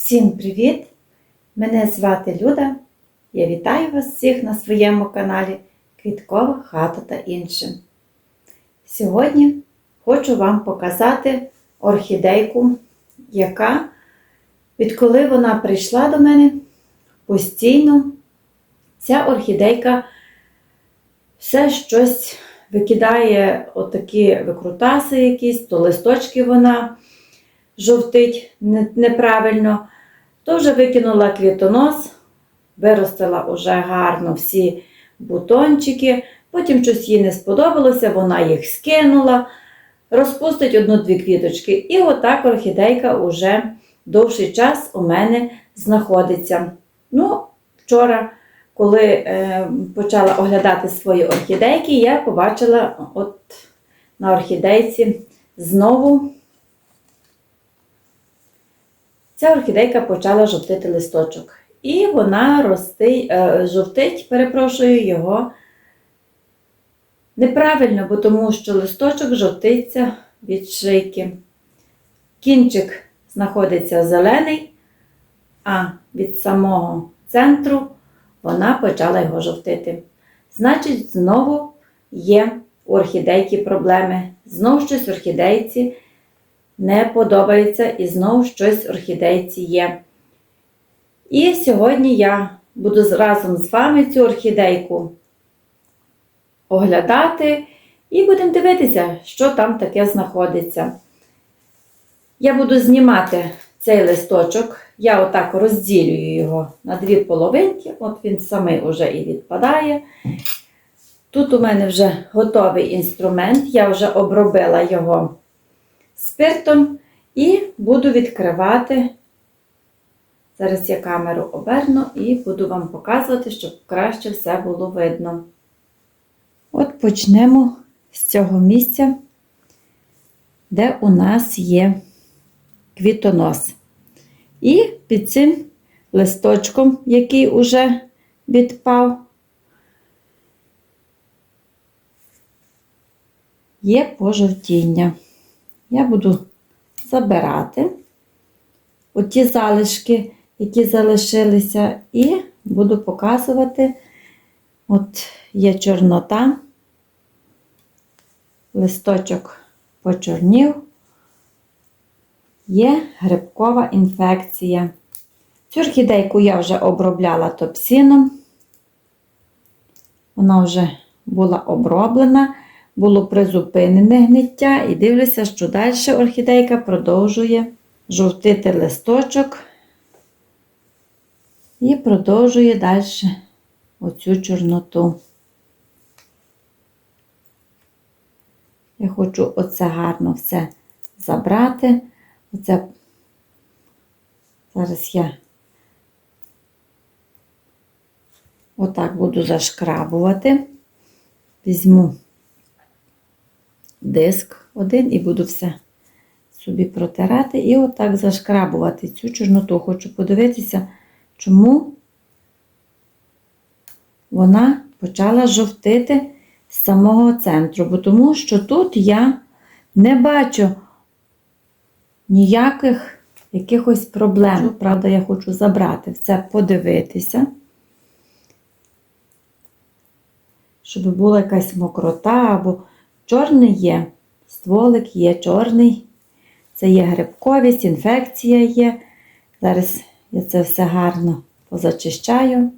Всім привіт! Мене звати Люда. Я вітаю вас всіх на своєму каналі Квіткова хата та інше. Сьогодні хочу вам показати орхідейку, яка, відколи вона прийшла до мене, постійно ця орхідейка все щось викидає отакі викрутаси якісь, то листочки вона жовтить неправильно, то вже викинула квітонос, виростила уже гарно всі бутончики, потім щось їй не сподобалося, вона їх скинула, розпустить одну-дві квіточки. І отак орхідейка уже довший час у мене знаходиться. Ну, вчора, коли е, почала оглядати свої орхідейки, я побачила от на орхідейці знову ця орхідейка почала жовтити листочок. І вона рости, е, жовтить, перепрошую, його неправильно, бо тому що листочок жовтиться від шийки. Кінчик знаходиться зелений, а від самого центру вона почала його жовтити. Значить, знову є у орхідейки проблеми. Знову щось орхідейці не подобається і знову щось орхідейці є. І сьогодні я буду разом з вами цю орхідейку оглядати і будемо дивитися, що там таке знаходиться. Я буду знімати цей листочок, я отак розділюю його на дві половинки, от він самий уже і відпадає. Тут у мене вже готовий інструмент, я вже обробила його спиртом і буду відкривати. Зараз я камеру оберну і буду вам показувати, щоб краще все було видно. От почнемо з цього місця, де у нас є квітонос. І під цим листочком, який уже відпав, є пожовтіння. Я буду забирати оті залишки, які залишилися, і буду показувати, от є чорнота, листочок почорнів, є грибкова інфекція. Цю орхідейку я вже обробляла топсином. Вона вже була оброблена, було призупинене гниття, і дивлюся, що далі орхідейка продовжує жовтити листочок і продовжує далі оцю чорноту. Я хочу оце гарно все забрати. Оце зараз я отак буду зашкрабувати. Візьму диск один і буду все собі протирати і отак зашкрабувати цю чорноту. Хочу подивитися, чому вона почала жовтити з самого центру, бо тому що тут я не бачу ніяких якихось проблем. Правда, я хочу забрати все, подивитися, щоб була якась мокрота або чорний є, стволик є чорний. Це є грибковість, інфекція є. Зараз я це все гарно позачищаю.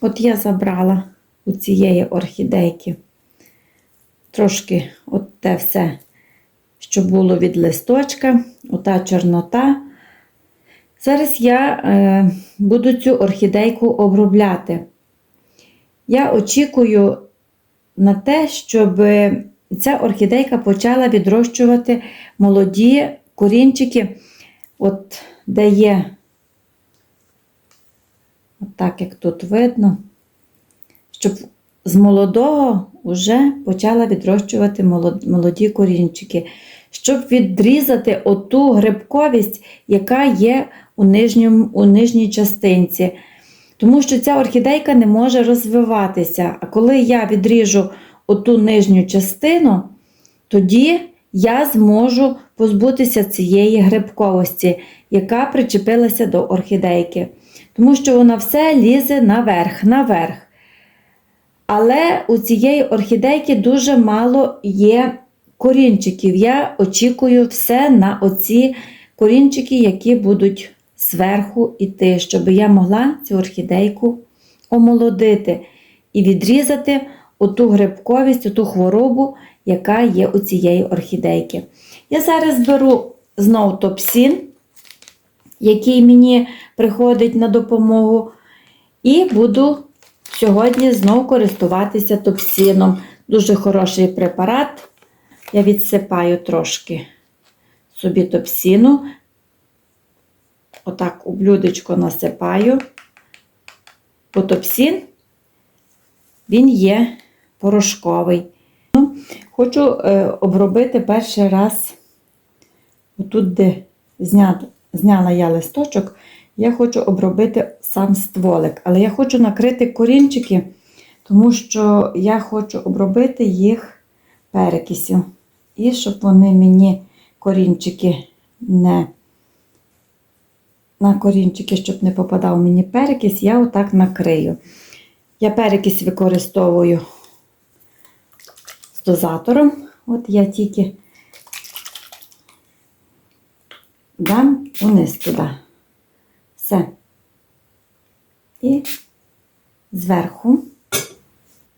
От я забрала у цієї орхідейки трошки от те все, що було від листочка, ота чорнота. Зараз я е, буду цю орхідейку обробляти. Я очікую на те, щоб ця орхідейка почала відрощувати молоді корінчики, от де є, от так як тут видно, щоб з молодого вже почала відрощувати молоді корінчики, щоб відрізати оту грибковість, яка є у, нижньому, у нижній частинці. Тому що ця орхідейка не може розвиватися. А коли я відріжу оту нижню частину, тоді я зможу позбутися цієї грибковості. яка причепилася до орхідейки. Тому що вона все лізе наверх, наверх. Але у цієї орхідейки дуже мало є корінчиків. Я очікую все на оці корінчики, які будуть зверху йти, щоб я могла цю орхідейку омолодити і відрізати оту грибковість, оту хворобу, яка є у цієї орхідейки. Я зараз беру знову топсін, який мені приходить на допомогу, і буду сьогодні знову користуватися топсіном. Дуже хороший препарат. Я відсипаю трошки собі топсіну. Отак у блюдечко насипаю. Бо топсін, він є порошковий. Ну, Хочу е, обробити перший раз, отут, де зня, зняла я листочок, я хочу обробити сам стволик. Але я хочу накрити корінчики, тому що я хочу обробити їх перекисю. І щоб вони мені корінчики не на корінчики, щоб не попадав мені перекись, я отак накрию. Я перекись використовую дозатором. От я тільки дам униз туди. Все. І зверху.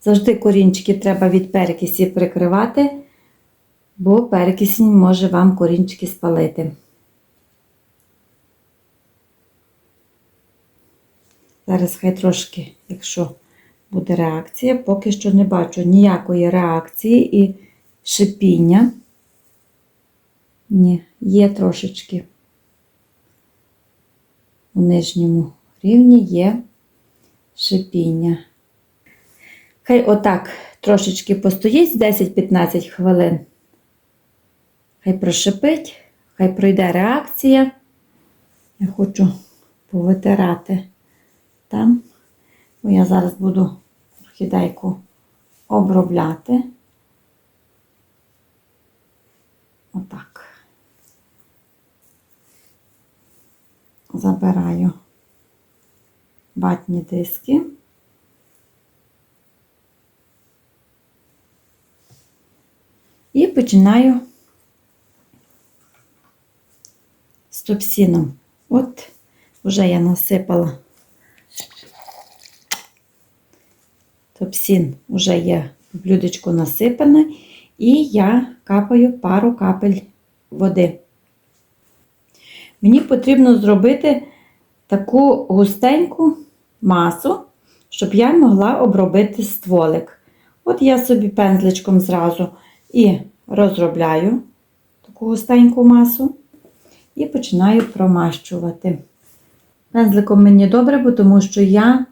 Завжди корінчики треба від перекисі прикривати, бо перекисінь може вам корінчики спалити. Зараз хай трошки, якщо буде реакція, поки що не бачу ніякої реакції і шипіння. Ні, є трошечки у нижньому рівні є шипіння. Хай отак трошечки постоїть 10-15 хвилин. Хай прошипить, хай пройде реакція. Я хочу повитирати там, бо я зараз буду орхідейку обробляти. Отак. Забираю ватні диски. І починаю з топсіном. От вже я насипала топсін, вже є в блюдечку насипане, і я капаю пару капель води. Мені потрібно зробити таку густеньку масу, щоб я могла обробити стволик. От я собі пензличком зразу і розробляю таку густеньку масу і починаю промащувати. Пензликом мені добре, бо тому що я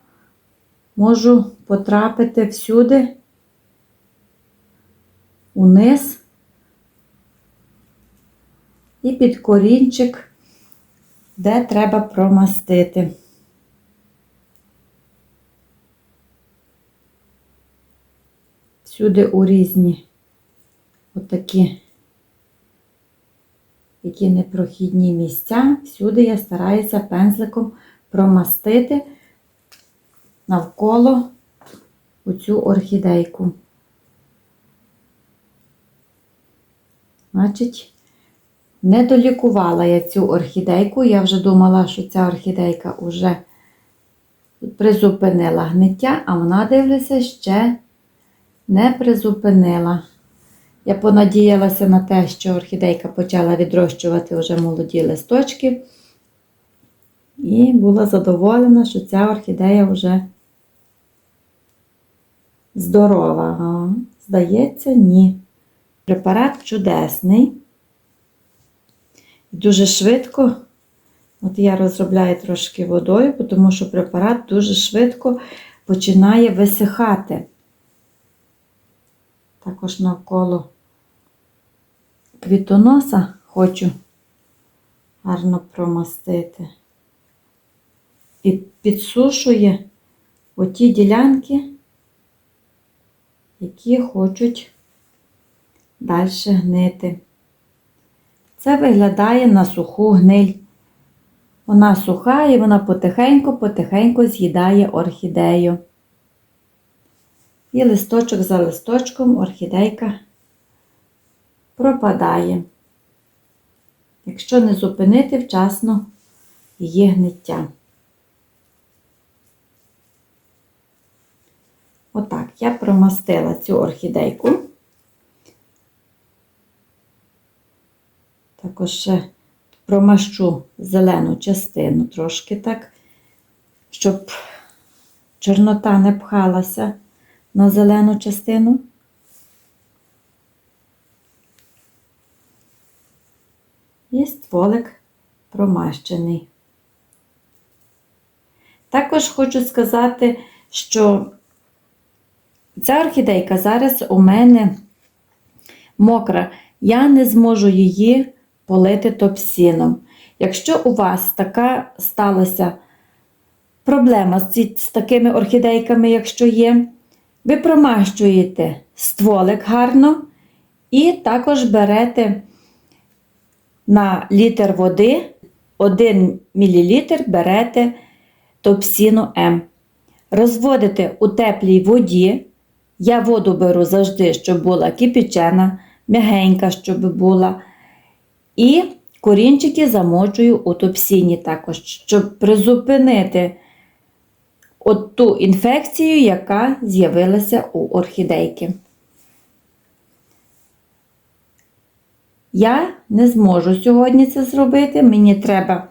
можу потрапити всюди униз і під корінчик, де треба промастити. Всюди у різні отакі, які непрохідні місця, всюди я стараюся пензликом промастити навколо оцю орхідейку. Значить, не долікувала я цю орхідейку. Я вже думала, що ця орхідейка вже призупинила гниття, а вона, дивлюся, ще не призупинила. Я понадіялася на те, що орхідейка почала відрощувати вже молоді листочки. І була задоволена, що ця орхідея вже здорова. Ага. Здається, ні. Препарат чудесний. Дуже швидко, от я розробляю трошки водою, тому що препарат дуже швидко починає висихати. Також навколо квітоноса хочу гарно промастити. І підсушує оті ділянки, які хочуть далі гнити. Це виглядає на суху гниль. Вона суха і вона потихеньку-потихеньку з'їдає орхідею. І листочок за листочком орхідейка пропадає, якщо не зупинити вчасно її гниття. Отак, я промастила цю орхідейку. Також ще промащу зелену частину трошки так, щоб чорнота не пхалася на зелену частину. І стволик промащений. Також хочу сказати, що ця орхідейка зараз у мене мокра, я не зможу її полити топсіном. Якщо у вас така сталася проблема з, такими орхідейками, якщо є, ви промащуєте стволик гарно і також берете на літр води 1 мл берете топсіну М. Розводите у теплій воді. Я воду беру завжди, щоб була кипячена, м'ягенька, щоб була. І корінчики замочую у топсіні також, щоб призупинити от ту інфекцію, яка з'явилася у орхідейки. Я не зможу сьогодні це зробити. Мені треба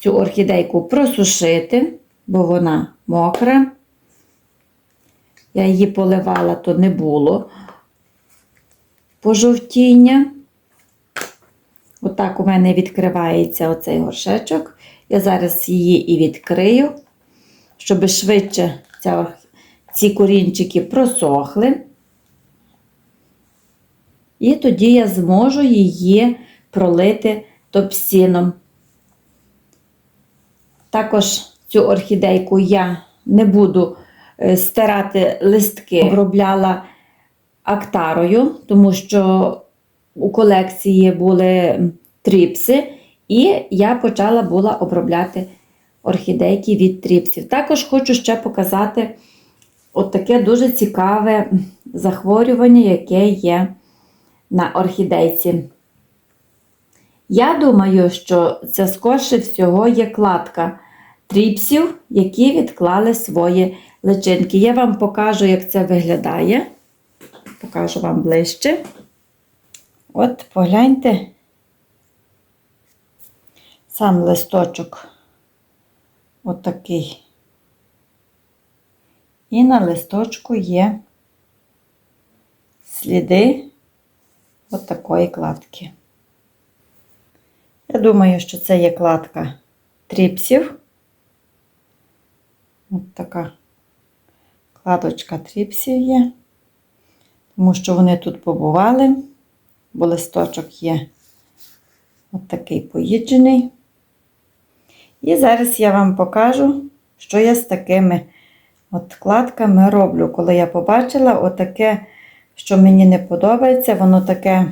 цю орхідейку просушити, бо вона мокра. Я її поливала, то не було пожовтіння. Отак у мене відкривається оцей горшечок. Я зараз її і відкрию, щоб швидше ця, ці корінчики просохли. І тоді я зможу її пролити топсіном. Також цю орхідейку я не буду стирати листки, обробляла актарою, тому що у колекції були тріпси, і я почала була обробляти орхідейки від тріпсів. Також хочу ще показати от таке дуже цікаве захворювання, яке є на орхідейці. Я думаю, що це скорше всього є кладка тріпсів, які відклали свої личинки. Я вам покажу, як це виглядає. Покажу вам ближче. От погляньте, сам листочок отакий. І на листочку є сліди от такої кладки. Я думаю, що це є кладка тріпсів. От така кладочка тріпсів є, тому що вони тут побували, бо листочок є от такий поїджений. І зараз я вам покажу, що я з такими от кладками роблю. Коли я побачила отаке що мені не подобається, воно таке,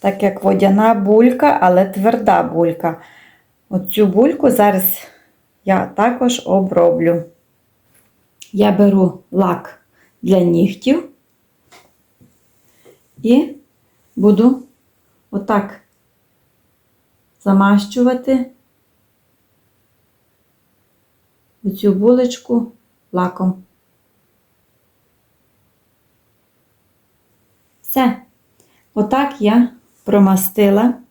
так як водяна булька, але тверда булька. Оцю бульку зараз я також оброблю. Я беру лак для нігтів і буду отак замащувати оцю булочку лаком. Все. Отак я промастила.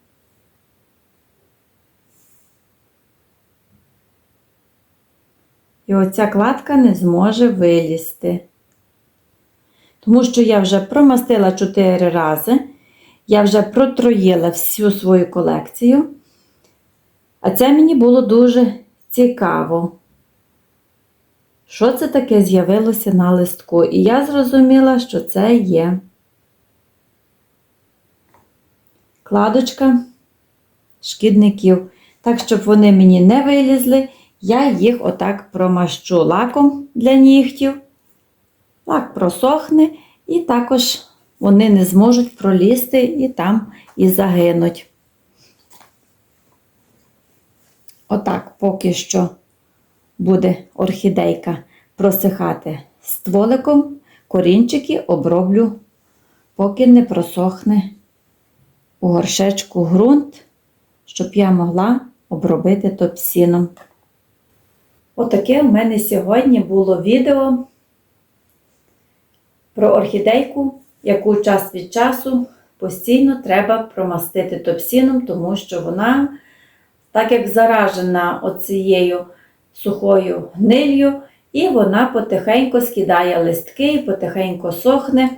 І оця кладка не зможе вилізти. Тому що я вже промастила 4 рази, я вже протроїла всю свою колекцію. А це мені було дуже цікаво. Що це таке з'явилося на листку? І я зрозуміла, що це є кладочка шкідників. Так, щоб вони мені не вилізли, я їх отак промащу лаком для нігтів. Лак просохне, і також вони не зможуть пролізти і там і загинуть. Отак поки що буде орхідейка просихати стволиком, корінчики оброблю, поки не просохне у горшечку ґрунт, щоб я могла обробити топсіном. Отаке в мене сьогодні було відео про орхідейку, яку час від часу постійно треба промастити топсіном, тому що вона, так як заражена оцією сухою гнилью, і вона потихеньку скидає листки, потихеньку сохне.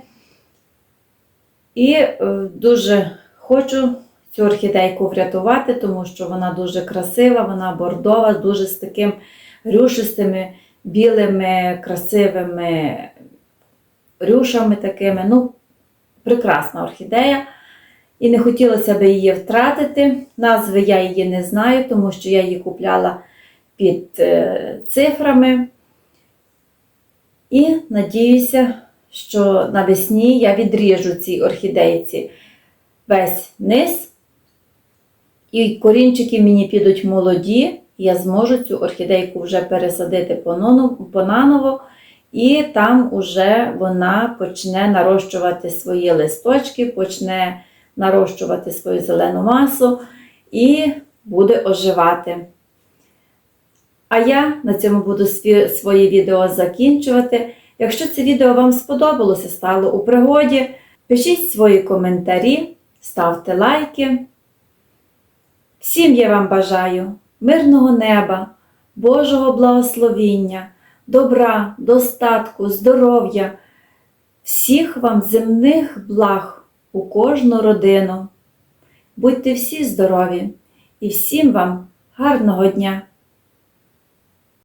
І е, дуже хочу цю орхідейку врятувати, тому що вона дуже красива, вона бордова, дуже з таким рюшистими, білими, красивими рюшами такими. Ну, прекрасна орхідея. І не хотілося б її втратити. Назви я її не знаю, тому що я її купляла під е, цифрами. І надіюся, що навесні я відріжу цій орхідейці весь низ. І корінчики мені підуть молоді, я зможу цю орхідейку вже пересадити понаново, і там уже вона почне нарощувати свої листочки, почне нарощувати свою зелену масу і буде оживати. А я на цьому буду своє відео закінчувати. Якщо це відео вам сподобалося, стало у пригоді, пишіть свої коментарі, ставте лайки. Всім я вам бажаю мирного неба, Божого благословіння, добра, достатку, здоров'я, всіх вам земних благ у кожну родину. Будьте всі здорові і всім вам гарного дня!